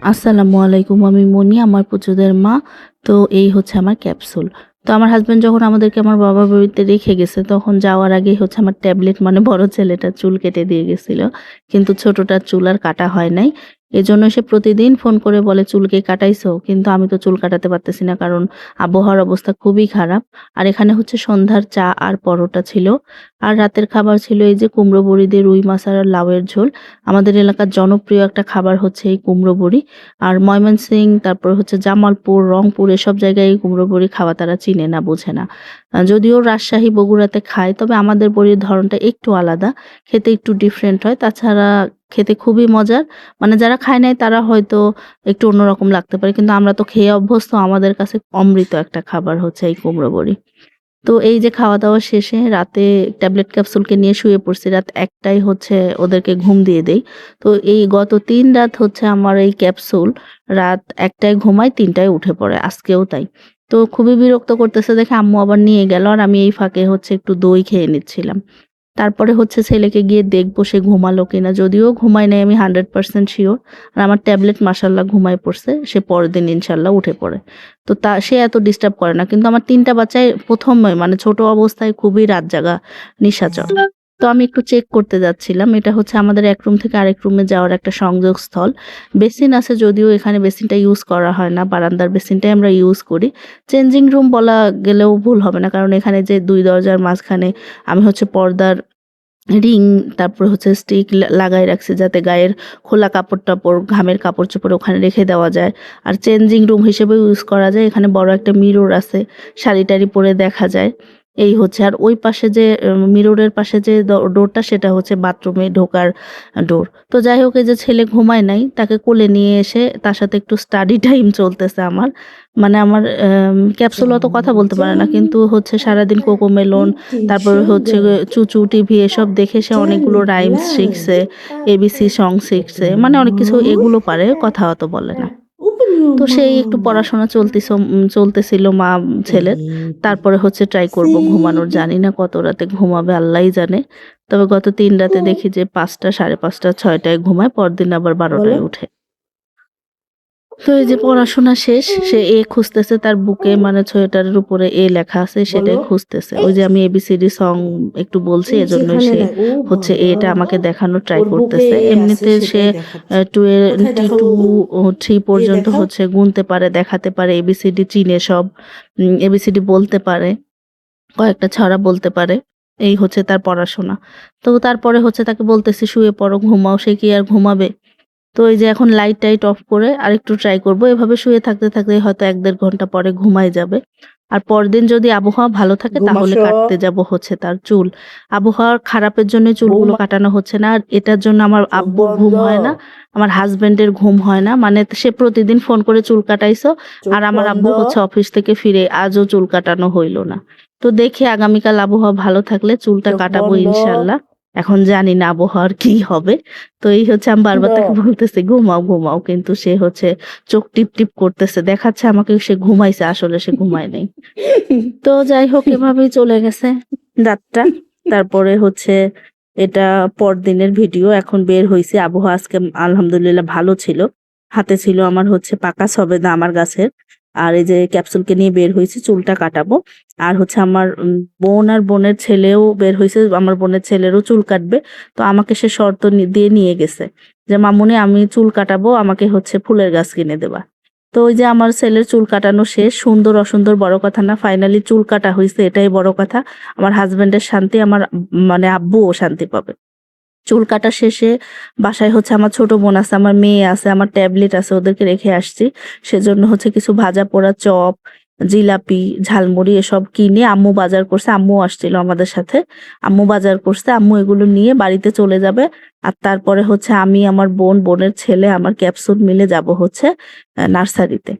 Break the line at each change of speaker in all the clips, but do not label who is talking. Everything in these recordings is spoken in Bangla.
আসসালামু আলাইকুম, আমি মনি, আমার পুচুদের মা। তো এই হচ্ছে আমার ক্যাপসুল। তো আমার হাজব্যান্ড যখন আমাদেরকে আমার বাবা বাড়িতে রেখে গেছে, তখন যাওয়ার আগে হচ্ছে আমার ট্যাবলেট মানে বড় ছেলেটা চুল কেটে দিয়ে গেছিল। কিন্তু ছোটটা চুল আর কাটা হয় নাই। এজন্য সে প্রতিদিন ফোন করে বলে, চুলকে কাটাইছো? কিন্তু আমি তো চুল কাটাতে পারতেছি না, কারণ আবহাওয়ার অবস্থা খুবই খারাপ। আর এখানে হচ্ছে সন্ধ্যার চা আর পরোটা ছিল। আর রাতের খাবার ছিল এই যে কুমড়ো বড়ি দিয়ে রুই মাছ আর লাউয়ের ঝোল। আমাদের এলাকার জনপ্রিয় একটা খাবার হচ্ছে এই কুমড়ো বড়ি। আর ময়মনসিং, তারপর হচ্ছে জামালপুর, রংপুর এসব জায়গায় এই কুমড়ো বড়ি খাওয়া তারা চিনে না, বোঝে না। যদিও রাজশাহী বগুড়াতে খায়, তবে আমাদের বড়ির ধরনটা একটু আলাদা। খেতে একটু ডিফারেন্ট হয়। তাছাড়া খেতে খুবই মজার। মানে যারা খায় নাই তারা হয়তো একটু অন্যরকম লাগতে পারে। কিন্তু আমরা তো খেয়ে অভ্যস্ত, আমাদের কাছে অমৃত একটা খাবার হচ্ছে এই কুমড়ো বড়ি। তো এই যে খাওয়া দাওয়া শেষে রাতে ট্যাবলেট ক্যাপসুলকে নিয়ে শুয়ে পড়ছি, রাত একটাই হচ্ছে ওদেরকে ঘুম দিয়ে দেই। তো এই গত তিন রাত হচ্ছে আমার এই ক্যাপসুল, রাত একটায় ঘুমায়, তিনটায় উঠে পড়ে, আজকেও তাই। তো খুবই বিরক্ত করতেছে দেখে আম্মু আবার নিয়ে গেল আর আমি এই ফাঁকে হচ্ছে একটু দই খেয়ে নিচ্ছিলাম। তারপরে হচ্ছে ছেলেকে গিয়ে দেখব সে ঘুমালো কিনা। যদিও ঘুমায় নাই, আমি হান্ড্রেড পার্সেন্ট শিওর আর আমার ট্যাবলেট মাসাল্লাহ ঘুমায় পড়ছে, সে পরের দিন ইনশাল্লাহ উঠে পড়ে। তো তা, সে এত ডিস্টার্ব করে না। কিন্তু আমার তিনটা বাচ্চায় প্রথম মানে ছোট অবস্থায় খুবই রাত জাগা, নিশাচর। তো আমি একটু চেক করতে যাচ্ছিলাম। এটা হচ্ছে আমাদের এক রুম থেকে আরেক রুমে যাওয়ার একটা সংযোগ স্থল বেসিন আছে যদিও এখানে বেসিনটা ইউজ করা হয় না, বারান্দার বেসিনটাই আমরা ইউজ করি। চেঞ্জিং রুম বলা গেলেও ভুল হবে না, কারণ এখানে যে দুই দরজার মাঝখানে আমি হচ্ছে পর্দার রিং তারপর হচ্ছে স্টিক লাগাই রাখছি যাতে গায়ের খোলা কাপড় টাপড়, ঘামের কাপড় চোপড় ওখানে রেখে দেওয়া যায়। আর চেঞ্জিং রুম হিসেবে ইউজ করা যায়। এখানে বড় একটা মিরর আছে, শাড়ি টাড়ি পরে দেখা যায়। এই হচ্ছে। আর ওই পাশে যে মিররের পাশে যে ডোরটা, সেটা হচ্ছে বাথরুমে ঢোকার ডোর। তো যাই হোক, এই যে ছেলে ঘুমায় নাই, তাকে কোলে নিয়ে এসে তার সাথে একটু স্টাডি টাইম চলতেছে আমার। মানে আমার ক্যাপসুল অত কথা বলতে পারে না, কিন্তু হচ্ছে সারাদিন কোকো মেলন, তারপর হচ্ছে চুচু টিভি এসব দেখে সে অনেকগুলো রাইমস শিখছে এবিসি সং শিখছে মানে অনেক কিছু এগুলো পারে, কথা অত বলে না। তো সেই একটু পড়াশোনা চলতেছ চলতেছিল মা ছেলের তারপরে হচ্ছে ট্রাই করব ঘুমানোর। জানি না কত রাতে ঘুমাবে আল্লাহই জানে। তবে গত তিন রাতে দেখি যে পাঁচটা সাড়ে পাঁচটা ছয়টায় ঘুমায় পরদিন আবার বারোটায় উঠে। তো এই যে পড়াশোনা শেষ সে এ খুঁজতেছে তার বুকে মানে সোয়েটারের উপরে এ লেখা আছে সেটাই খুঁজতেছে। ওই যে আমি এবিসিডি সং একটু বলছি এজন্য সে হচ্ছে এটা আমাকে দেখানো ট্রাই করতেছে। এমনিতে সে টোয়েন্টি টু থ্রি পর্যন্ত হচ্ছে গুনতে পারে দেখাতে পারে এবিসিডি চিনে সব এবিসিডি বলতে পারে কয়েকটা ছড়া বলতে পারে এই হচ্ছে তার পড়াশোনা। তো তারপরে হচ্ছে তাকে বলতেছি শুয়ে পড়ো ঘুমাও সে কি আর ঘুমাবে? তো এই যে এখন লাইট টাইট অফ করে আর একটু ট্রাই করব। এভাবে শুয়ে থাকতে থাকতে হয়তো এক দেড় ঘণ্টা পরে ঘুমাই যাবে। আর পরদিন যদি আবহাওয়া ভালো থাকে তাহলে কাটতে যাব হচ্ছে তার চুল। আবহাওয়ার খারাপের জন্য চুলগুলো কাটানো হচ্ছে না আর এটার জন্য আমার আব্বুর ঘুম হয় না আমার হাজবেন্ডের ঘুম হয় না। মানে সে প্রতিদিন ফোন করে চুল কাটাইছো আর আমার আব্বু হচ্ছে অফিস থেকে ফিরে আজও চুল কাটানো হইল না। তো দেখি আগামীকাল আবহাওয়া ভালো থাকলে চুলটা কাটাবো। ইনশাল্লাহ। এখন জানি না আবহাওয়ার কি হবে। তো এই হচ্ছে আমি বারবার তাকে বলতেছি ঘুমাও ঘুমাও। কিন্তু সে হচ্ছে চোখ টিপ টিপ করতেছে। দেখাচ্ছে আমাকে সে ঘুমাইছে আসলে সে ঘুমায় নাই। তো যাই হোক এভাবেই চলে গেছে রাতটা। তারপরে হচ্ছে এটা পরদিনের ভিডিও এখন বের হয়েছে আবহাওয়া আজকে আলহামদুলিল্লাহ ভালো ছিল। হাতে ছিল আমার হচ্ছে পাকা সবেদা আমার গাছের। আর এই যে ক্যাপসুলকে নিয়ে বের হয়েছি, চুলটা কাটাবো। আর হচ্ছে আমার বোন আর বোনের ছেলেও বের হয়েছে, আমার বোনের ছেলেরও চুল কাটবে। তো আমাকে সে শর্ত দিয়ে নিয়ে গেছে যে, মামুনি, আমি চুল কাটাবো, আমাকে হচ্ছে ফুলের গাছ কিনে দেবা। তো ওই যে আমার ছেলের চুল কাটানো শেষ, সুন্দর অসুন্দর বড় কথা না ফাইনালি চুল কাটা হয়েছে, এটাই বড় কথা। আমার হাজবেন্ডের শান্তি, আমার মানে আব্বুও শান্তি পাবে। চুল কাটা শেষে বাসায় হচ্ছে আমার ছোট বোন আছে, আমার মেয়ে আছে, আমার ট্যাবলেট আছে, ওদেরকে রেখে আসছি। সেজন্য হচ্ছে কিছু ভাজা পোড়া, চপ, জিলাপি, ঝালমুড়ি এসব কিনে আম্মু বাজার করছে আম্মু আসছিল আমাদের সাথে। আম্মু বাজার করছে, আম্মু এগুলো নিয়ে বাড়িতে চলে যাবে। আর তারপরে হচ্ছে আমি, আমার বোন, বোনের ছেলে, আমার ক্যাপসুল মিলে যাব হচ্ছে নার্সারিতে।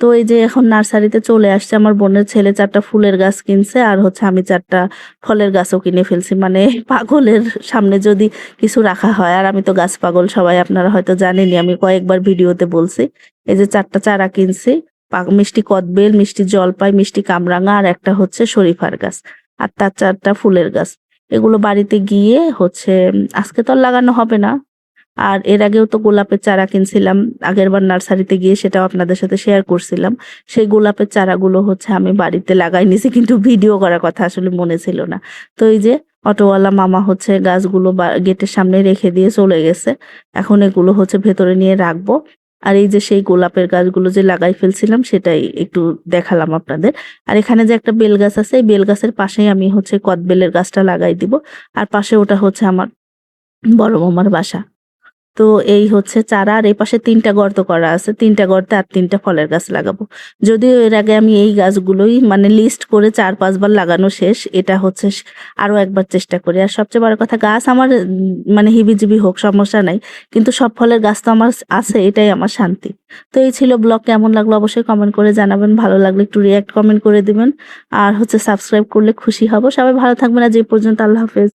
তো এই যে এখন নার্সারিতে চলে আসছে, আমার বোনের ছেলে চারটা ফুলের গাছ কিনছে আর হচ্ছে আমি চারটা ফলের গাছও কিনে ফেলছি। মানে পাগলের সামনে যদি কিছু রাখা হয়, আর আমি তো গাছ পাগল, সবাই আপনারা হয়তো জানেনই, আমি কয়েকবার ভিডিওতে বলছি। এই যে চারটা চারা কিনছি মিষ্টি কদবেল, মিষ্টি জলপাই, মিষ্টি কামরাঙা আর একটা হচ্ছে শরীফার গাছ আর তার চারটা ফুলের গাছ। এগুলো বাড়িতে গিয়ে হচ্ছে, আজকে তো আর লাগানো হবে না। আর এর আগেও তো গোলাপের চারা কিনছিলাম, আগেরবার নার্সারিতে গিয়ে সেটাও আপনাদের সাথে শেয়ার করছিলাম। সেই গোলাপের চারাগুলো হচ্ছে আমি বাড়িতে লাগাই নিছি, কিন্তু ভিডিও করার কথা আসলে মনে ছিল না। তো এই যে অটোওয়ালা মামা হচ্ছে গাছগুলো গেটের সামনে রেখে দিয়ে চলে গেছে, এখন এগুলো হচ্ছে ভেতরে নিয়ে রাখব। আর এই যে সেই গোলাপের গাছগুলো যে লাগাই ফেলছিলাম, সেটাই একটু দেখালাম আপনাদের। আর এখানে যে একটা বেল গাছ আছে, এই বেল গাছের পাশেই আমি হচ্ছে কদবেলের গাছটা লাগাই দিব। আর পাশে ওটা হচ্ছে আমার বড় মামার বাসা। তো এই হচ্ছে চারা আর এই পাশে তিনটা গর্ত করা আছে। তিনটা গর্তে আর তিনটা ফলের গাছ লাগাবো। যদিও এর আগে আমি এই গাছগুলোই মানে লিস্ট করে চার, পাঁচবার লাগানো শেষ। এটা হচ্ছে স- আরও একবার চেষ্টা করি। আর সবচেয়ে বড় কথা, গাছ আমার মানে হিবিজিবি হোক, সমস্যা নাই। কিন্তু সব ফলের গাছ তো আমার আছে, এটাই আমার শান্তি। তো এই ছিল ব্লগ। কেমন লাগল অবশ্যই কমেন্ট করে জানাবেন। ভালো লাগলে একটু রিয়াক্ট কমেন্ট করে দিবেন। আর হচ্ছে সাবস্ক্রাইব করলে খুশি হব। সবাই ভালো থাকবেন। আজ এই পর্যন্ত আল্লাহ হাফেজ।